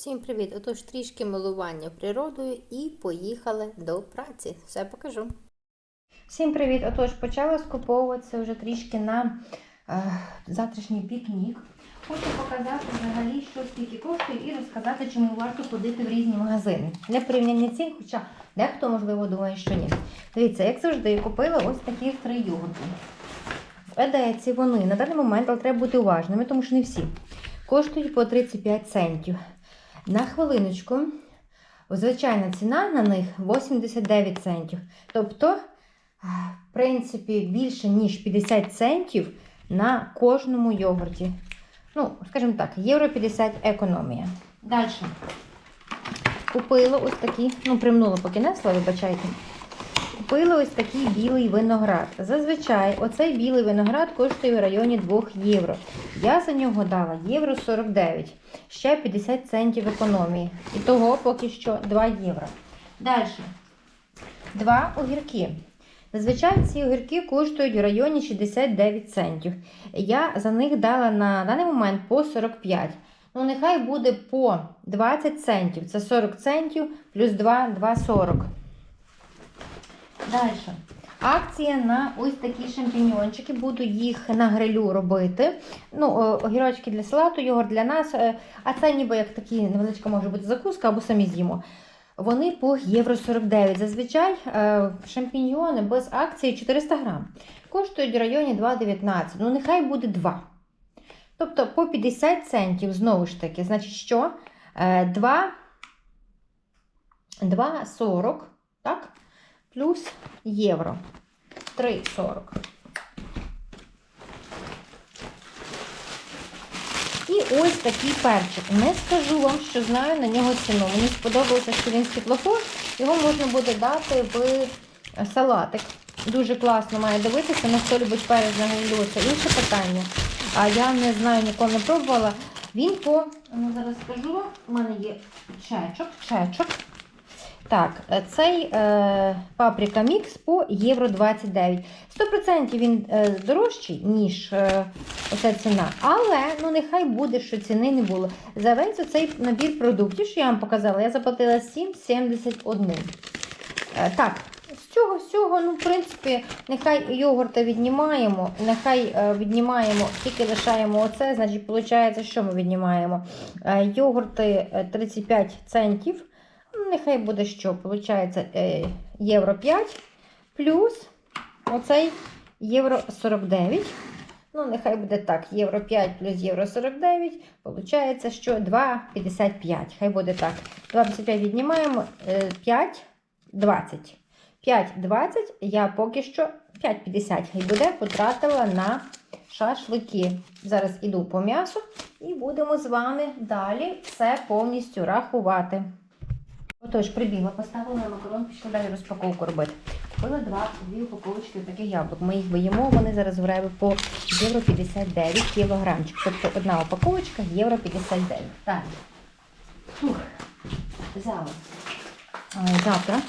Всім привіт! Отож трішки милування природою і поїхали до праці. Все покажу. Всім привіт! Отож, почала скуповуватися вже трішки на е, завтрашній пікнік. Хочу показати взагалі, що скільки коштує, і розказати, чому варто ходити в різні магазини. Для порівняння цін, хоча дехто, можливо, думає, що ні. Дивіться, як завжди, купила ось таких три йогурти. В Едеці вони на даний момент, але треба бути уважними, тому що не всі. Коштують по 35 центів. На хвилиночку, звичайна ціна на них 89 центів. Тобто, в принципі, більше, ніж 50 центів на кожному йогурті. Ну, скажімо так, євро 50 економія. Далі. Купила ось такі, ну, примнула поки несла, вибачайте. Купила ось такий білий виноград. Зазвичай оцей білий виноград коштує в районі 2 євро. Я за нього дала євро 49, ще 50 центів економії. І того поки що 2 євро. Далі. Два огірки. Зазвичай ці огірки коштують в районі 69 центів. Я за них дала на даний момент по 45. Ну, нехай буде по 20 центів. Це 40 центів плюс 2 2,40. Далі. Акція на ось такі шампіньончики. Буду їх на грилю робити. Ну, огірочки для салату, йогурт для нас. е, А це ніби як такі невеличка може бути закуска або самі з'їмо. Вони по євро 49. Зазвичай е, шампіньйони без акції 400 грам. Коштують в районі 2,19. Ну, нехай буде 2. Тобто по 50 центів, знову ж таки, значить, що? Е, 2, 2,40, так? Плюс євро. 3,40. І ось такий перчик. Не скажу вам, що знаю на нього ціну. Мені сподобалося, що він світлофор. Його можна буде дати в салатик. Дуже класно має дивитися, на хто любить перець на інше питання. А я не знаю, ніколи не пробувала. Він по, ну зараз скажу, у мене є чечок, чечок. Так, е, цей е, паприка мікс по євро 29. 100% він е, дорожчий, ніж е, оця ціна. Але ну нехай буде, що ціни не було. За весь цей набір продуктів, що я вам показала, я заплатила 7,71. Е, так, з цього всього, ну, в принципі, нехай йогурта віднімаємо, нехай е, віднімаємо, тільки лишаємо оце, значить, виходить, що ми віднімаємо? Е, йогурти е, 35 центів. Нехай буде що? Получається е, євро 5 плюс оцей євро 49. Ну, нехай буде так, євро 5 плюс євро 49. Получається, що 2,55. Хай буде так. 2,55 віднімаємо. е, 5, 20. 5,20 я поки що 5,50 хай буде потратила на шашлики. Зараз іду по м'ясу і будемо з вами далі все повністю рахувати. Отож, прибігла, поставила макарон, пішла далі розпаковку робити. Купила два, дві упаковочки таких яблук. Ми їх боїмо, вони зараз в реві по євро 59 кілограмчик. Тобто одна упаковочка євро 59. Далі. Фух. Взяла. Завтра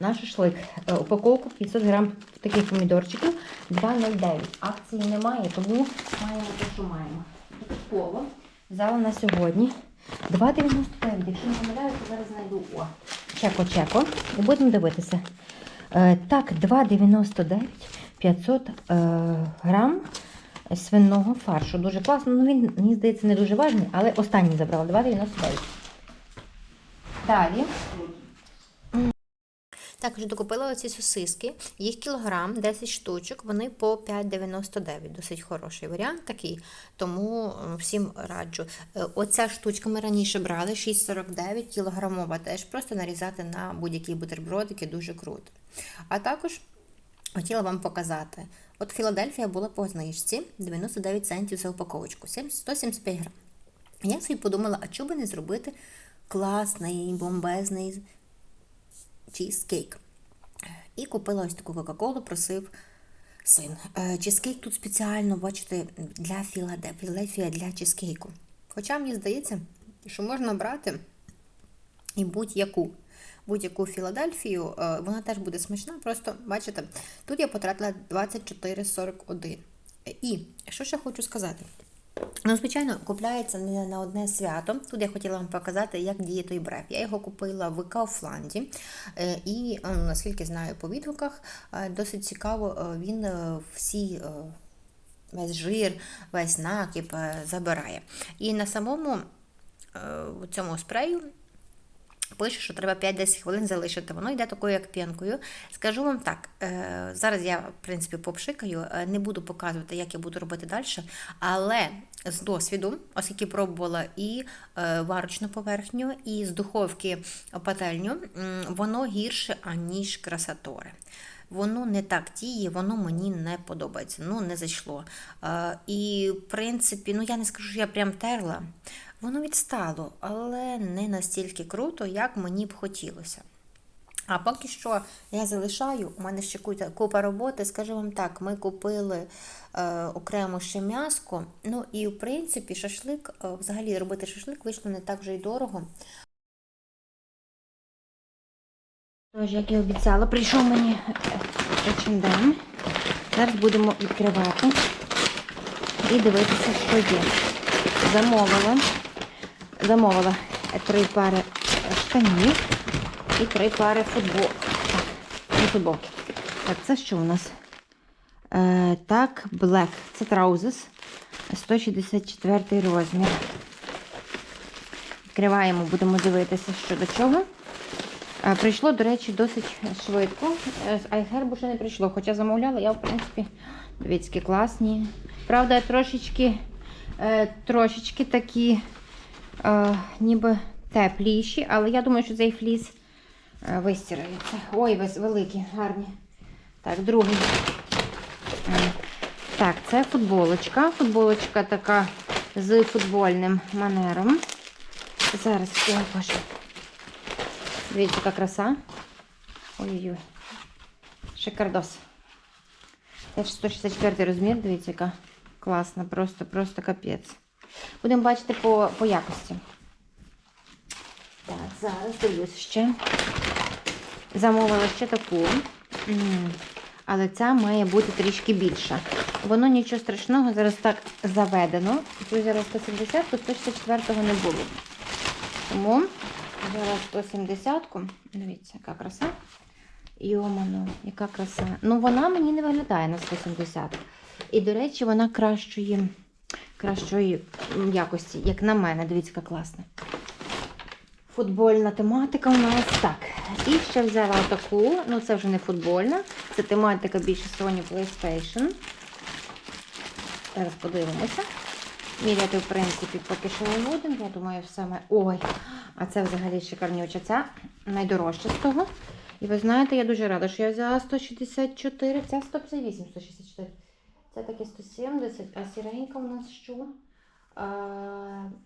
на шашлик. Е, Упаковку 500 грам таких помідорчиків 2,09. Акції немає, тому маємо те, що маємо. Додатково взяла на сьогодні 2,99. Якщо не помиляюся, зараз знайду о. Чеко, чеко. І будемо дивитися. Е, так, 2,99 500 е, грам свиного фаршу. Дуже класно. Ну, він, мені здається, не дуже важний, але останній забрала 2,99. Далі. Також докупила оці сосиски, їх кілограм, 10 штучок, вони по 5,99. Досить хороший варіант такий, тому е, всім раджу. Е, Оця штучка ми раніше брали 6,49 кілограмова, теж просто нарізати на будь-які бутербродики, дуже круто. А також хотіла вам показати. От Філадельфія була по знижці 99 центів за упаковочку, 175 грам. Я собі подумала, а чого би не зробити класний, бомбезний чізкейк. І купила ось таку Кока-Колу, просив син. Е, Чізкейк тут спеціально, бачите, для Філадельфія для чізкейку. Хоча мені здається, що можна брати і будь-яку. Будь-яку Філадельфію, е, вона теж буде смачна. Просто, бачите, тут я потратила 24,41. І що ще хочу сказати? Ну, звичайно, купляється не на одне свято. Тут я хотіла вам показати, як діє той бреф. Я його купила в Кауфланді. Е, І е, наскільки знаю по відгуках, е, досить цікаво, він всі. Весь жир, весь накіп забирає. І на самому цьому спрею Пише, що треба 5-10 хвилин залишити. Воно йде такою, як п'янкою. Скажу вам так, е, зараз я, в принципі, попшикаю, е, не буду показувати, як я буду робити далі, але з досвіду, оскільки пробувала і е, варочну поверхню, і з духовки пательню, воно гірше, аніж красатори. Воно не так діє, воно мені не подобається, ну не зайшло. І, в принципі, ну я не скажу, що я прям терла. Воно відстало, але не настільки круто, як мені б хотілося. А поки що я залишаю, у мене ще купа- роботи. Скажу вам так, ми купили е, окремо ще м'яско. Ну і в принципі шашлик, е, взагалі робити шашлик вийшло не так вже й дорого. Тож, як і обіцяла, прийшов мені H&M. Зараз будемо відкривати і дивитися, що є. Замовила. Замовила три пари штанів і три пари футбол. Так, футболки. Так, це що у нас? Е, так, Black. Це траузес. 164 розмір. Відкриваємо, будемо дивитися, що до чого. Е, Прийшло, до речі, досить швидко. Е, З iHerb ще не прийшло, хоча замовляла, я, в принципі, дивіться, класні. Правда, трошечки, е, трошечки такі, е, ніби тепліші, але я думаю, що цей фліс е, вистирається. Ой, великі, гарні. Так, другий. Е, Так, це футболочка. Футболочка така з футбольним манером. Зараз, ой, боже. Дивіться, яка краса. Ой-ой-ой. Шикардос. Теж 164 розмір, дивіться, яка класна, просто, просто капець. Будемо бачити по, по якості. Так, зараз дивлюсь ще. Замовила ще таку. Але ця має бути трішки більша. Воно нічого страшного, зараз так заведено. Тут зараз 170, то 164 не було. Тому зараз 170-ку. Дивіться, яка краса. Йомано, яка краса. Ну, вона мені не виглядає на 170. І, до речі, вона кращої, кращої якості, як на мене. Дивіться, яка класна. Футбольна тематика у нас так. І ще взяла таку, ну це вже не футбольна, це тематика більше Sony PlayStation. Зараз подивимося. Міряти, в принципі, поки що не будемо. Я думаю, саме. Ой, а це взагалі шикарнюча. Ця найдорожча з того. І ви знаєте, я дуже рада, що я взяла 164, ця 158, 164. Це таке 170, а сіренька у нас що? А,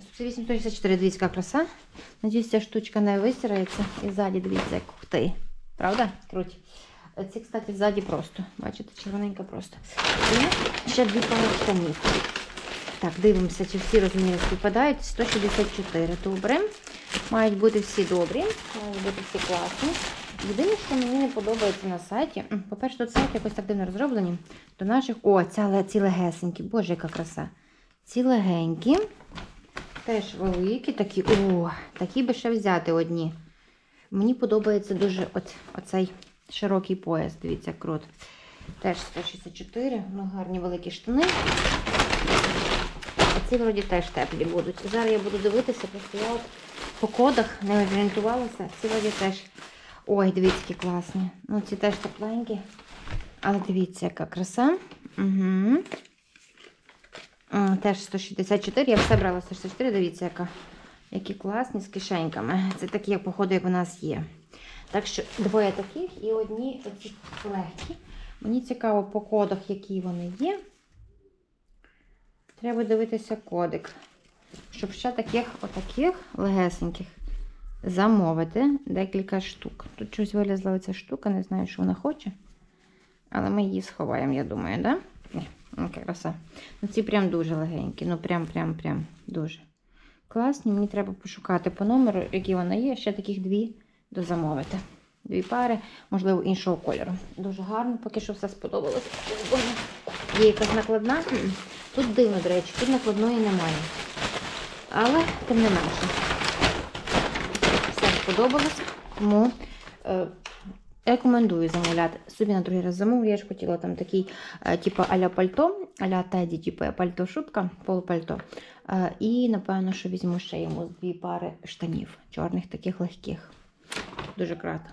158, 164, дивіться, яка краса. Надіюсь, ця штучка не вистирається. І ззаді, дивіться, як ух ти. Правда? Круть. Ці, кстати, ззаді просто. Бачите, червоненька просто. І ще дві пари. Так, дивимося, чи всі розміри співпадають. 164. Добре. Мають бути всі добрі, мають бути всі класні. Єдине, що мені не подобається на сайті. По-перше, тут сайт якось так дивно розроблені. До наших. О, ця, ці легесенькі. Боже, яка краса. Ці легенькі. Теж великі, такі. О, такі би ще взяти одні. Мені подобається дуже от, оцей широкий пояс. Дивіться, як круто. Теж 164, ну гарні великі штани. А ці вроді теж теплі будуть. Зараз я буду дивитися, просто я от по кодах не орієнтувалася. Ці вроді теж. Ой, дивіться, які класні. Ну, ці теж тепленькі. Але дивіться, яка краса. Угу. Теж 164. Я все брала 164, дивіться, яка. Які класні з кишеньками. Це такі, походу, як у нас є. Так що двоє таких і одні оці легкі. Мені цікаво по кодах, які вони є. Треба дивитися кодик. Щоб ще таких, отаких легесеньких замовити декілька штук. Тут щось вилізла оця штука, не знаю, що вона хоче. Але ми її сховаємо, я думаю, да? Ні, краса. Ну, ці прям дуже легенькі. Ну, прям, прям, прям дуже класні. Мені треба пошукати по номеру, які вона є. Ще таких дві дозамовити. Дві пари, можливо, іншого кольору. Дуже гарно, поки що все сподобалося. Є якась накладна. Тут дивно, до речі, тут накладної немає. Але тим не менше. Сподобалось. Тому е, рекомендую замовляти. Собі на другий раз замовлю. Я ж хотіла там такий, е, типу аля пальто, аля теді, типу пальто-шубка, полупальто. Е, і напевно, що візьму ще йому дві пари штанів, чорних, таких легких. Дуже кратко.